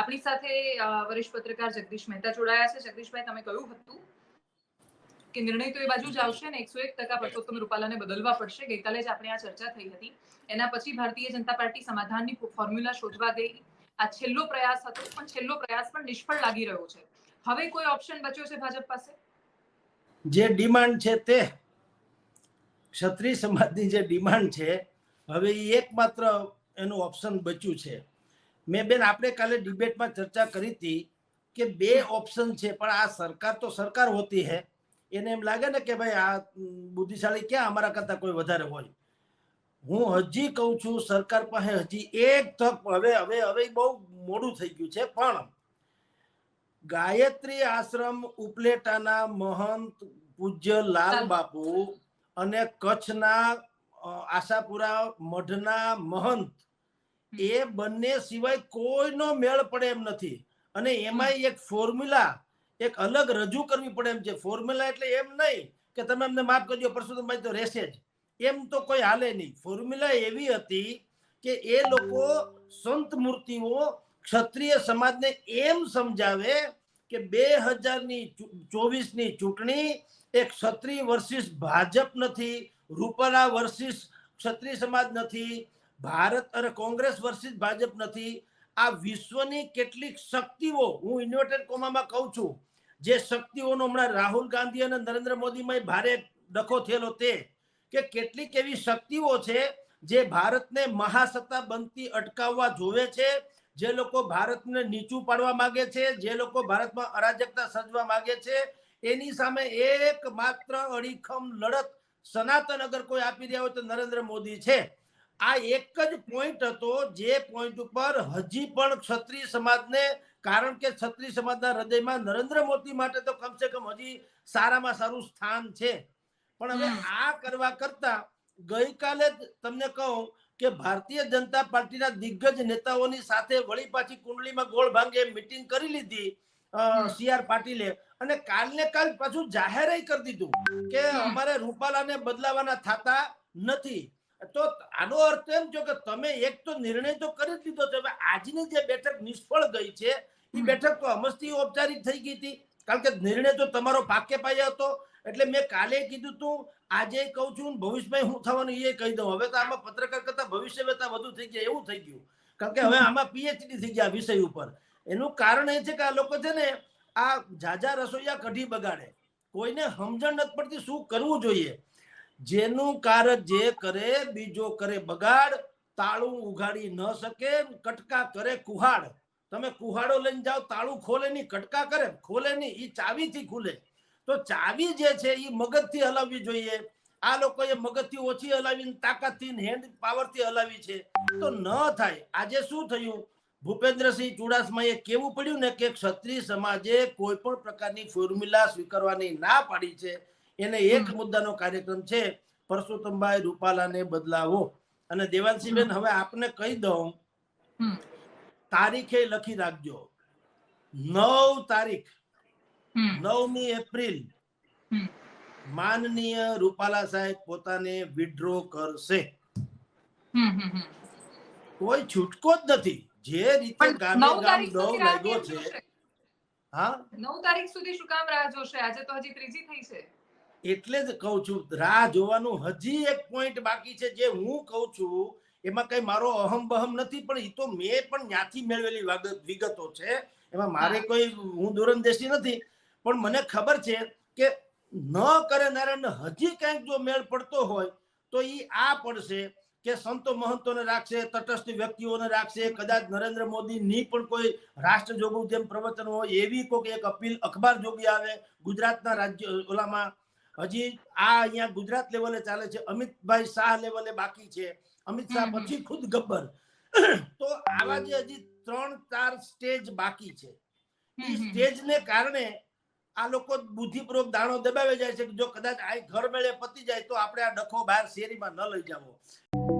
આપણી સાથે વરિષ્ઠ પત્રકાર જગદીશ મહેતા જોડાયા છે. જગદીશભાઈ તમે કહ્યું હતું કે નિર્ણય તો એ બાજુ જ આવશે ને એકસો એક ટકા પરસોત્તમ રૂપાલાને બદલવા પડશે. ગઈકાલે જ આપણે આ ચર્ચા થઈ હતી. એના પછી ભારતીય જનતા પાર્ટી સમાધાનની ફોર્મ્યુલા શોધવા ગઈ. આ છેલ્લો પ્રયાસ હતો પણ છેલ્લો પ્રયાસ પણ નિષ્ફળ લાગી રહ્યો છે. હવે કોઈ ઓપ્શન બચ્યો છે ભાજપ પાસે? જે ડિમાન્ડ છે તે ક્ષત્રિય સમાજની જે ડિમાન્ડ છે હવે એ એકમાત્ર એનું ઓપ્શન બચ્યું છે. મેં બેન આપણે કાલે ડિબેટમાં ચર્ચા કરી હતી કે બે ઓપ્શન છે પણ આ સરકાર તો સરકાર હોતી હે. એને એમ લાગે ને કે ભાઈ આ બુદ્ધિશાળી ક્યાં અમારા કરતા કોઈ વધારે હોય? હું હજી કહું છું સરકાર પાસે હજી એક તક હવે હવે હવે બહુ મોડું થઈ ગયું છે પણ ગાયત્રી આશ્રમ ઉપલેટાના મહંત પૂજ્ય લાલ બાપુ અને કચ્છના આશાપુરા મઢના મહંત એ બંને સિવાય કોઈનો મેળ પડે એમ નથી. અને એમાં એક ફોર્મ્યુલા એક અલગ રજૂ કરવી પડે એમ છે. ફોર્મ્યુલા એટલે એમ નહીં કે તમે અમને માફ કરજો પરસોત્તમભાઈ તો રહેશે જ. એમ તો કોઈ હાલે નહીં. ફોર્મ્યુલા એવી હતી કે એ લોકો સંત મૂર્તિઓ ક્ષત્રિય સમાજને એમ સમજાવે કે બે હજારની ચોવીસની ચૂંટણી એ ક્ષત્રિય વર્સિસ ભાજપ નથી રૂપાલા વર્સિસ ક્ષત્રિય સમાજ નથી ભારત અને કોંગ્રેસ વર્સિસ ભાજપ નથી. આ વિશ્વની કેટલીક શક્તિઓ, હું ઇન્વર્ટેડ કોમામાં કહું છું, જે શક્તિઓનો હમણાં રાહુલ ગાંધી અને નરેન્દ્ર મોદીમાં ભારે ડખો થયેલો તે, કે કેટલીક એવી શક્તિઓ છે જે ભારતને મહાસત્તા બનતી અટકાવવા જોવે છે, જે લોકો ભારતને નીચું પાડવા માંગે છે, જે લોકો ભારતમાં અરાજકતા સર્જવા માંગે છે. એની સામે એક માત્ર અડીખમ લડત સનાતન અગર કોઈ આપી રહ્યા હોય તો નરેન્દ્ર મોદી છે. આ એક જ પોઈન્ટ હતો જે પોઈન્ટ ઉપર હજી પણ ક્ષત્રિય સમાજને કારણ કે ક્ષત્રિય સમાજના હૃદયમાં નરેન્દ્ર મોદી માટે તો કમસે કમ હજી સારામાં સારું સ્થાન છે પણ હવે આ કરવા કરતા ગઈકાલે તમને કહું કે ભારતીય જનતા પાર્ટીના દિગ્ગજ નેતાઓની સાથે વળી પાછી કુંડલીમાં ગોળ ભાંગે મીટિંગ કરી લીધી. સી આર પાટીલે અને કાલને કાલ પાછું જાહેર કરી દીધું કે. અમારે રૂપાલાને બદલાવાના થતા નથી તો આનો અર્થ એમ છે કે તમે એક તો નિર્ણય તો કરી જ લીધો છે. હવે આજની જે બેઠક નિષ્ફળ ગઈ છે એ બેઠક તો અમસ્તી ઔપચારિક થઈ ગઈ હતી. કારણ કે નિર્ણય તો તમારો પાકે પાયા હતો. એટલે મેં કાલે કીધું તું આજે કહું છું ભવિષ્યમાં હું થવાનું એ કહી દઉં. હવે તો આમાં પત્રકાર કરતા ભવિષ્ય વેતા વધુ થઈ ગયા એવું થઈ ગયું. કારણ કે હવે આમાં પીએચડી થઈ ગયા વિષય ઉપર. એનું કારણ એ છે કે આ લોકો છે ને આ જાજા રસોઈયા કઢી બગાડે. કોઈને સમજણ નથી પડતી શું કરવું જોઈએ. જેનું કારક જે કરે, બીજો કરે બગાડ, તાળું ઉઘાડી ન શકે, કટકા કરે કુહાડ. તમે કુહાડો લઈને જાઓ, તાળું ખોલે નહીં, કટકા કરે, ખોલે નહીં એ ચાવીથી ખુલે. તો ચાવી જે છે એ મગજથી હલાવવી જોઈએ. આ લોકોએ મગજથી ઓછી હલાવીને, તાકાતથી હેન્ડ પાવરથી હલાવી છે. તો ન થાય. આજે શું થયું? ભૂપેન્દ્રસિંહ ચુડાસમાએ કેવું પડ્યું ને કે ક્ષત્રિય સમાજે કોઈ પણ પ્રકારની ફોર્મ્યુલા સ્વીકારવાની ના પાડી છે. એને એક. મુદ્દાનો કાર્યક્રમ છે પરસોત્તમભાઈ રૂપાલાને બદલાવો. અને દેવાંશીબેન હવે આપને કહી દઉં તારીખે લખી રાખજો. નવ તારીખ નવમી એપ્રિલ માનનીય રૂપાલા સાહેબ પોતાને વિડ્રો કરશે. કોઈ છૂટકો જ નથી. જે રીતે ગામે ગામ દવ લાગ્યો છે. હા? નવ તારીખ સુધી શું કામ રાહ જોશે? આજે તો હજી ત્રીજી થઈ છે. એટલે જ કહું છું રાહ જોવાનું હજી એક પોઈન્ટ બાકી છે જે હું કહું છું એમાં કઈ મારો અહમ બહમ નથી પણ એ તો મેં પણ ત્યાંથી મેળવેલી વિગતો છે. એમાં મારે કોઈ હું દૂરંદેશી નથી પણ મને ખબર છે કે ન કરનારાને હજી કંઈક જો મેળ પડતો હોય તો એ આ પડશે કે સંતો મહંતોને રાખશે તટસ્થ વ્યક્તિઓને રાખશે કદાચ નરેન્દ્ર મોદીની પણ કોઈ રાષ્ટ્ર જોગું જેમ પ્રવચન હોય એવી કોઈ એક અપીલ અખબાર જોગી આવે ગુજરાતના રાજ્ય ઓલામાં હજી આ અહીંયા ગુજરાત લેવલે ચાલે છે અમિતભાઈ શાહ લેવલે બાકી છે. અમિત શાહ. પછી ખુદ ગબ્બર. તો આવા જે હજી ત્રણ ચાર સ્ટેજ બાકી છે. એ. સ્ટેજને કારણે આ લોકો બુદ્ધિપૂર્વક દાણો દબાવે જાય છે કે જો કદાચ આ ઘર મેળે પતી જાય તો આપણે આ ડખો બહાર શેરીમાં ન લઈ જાવો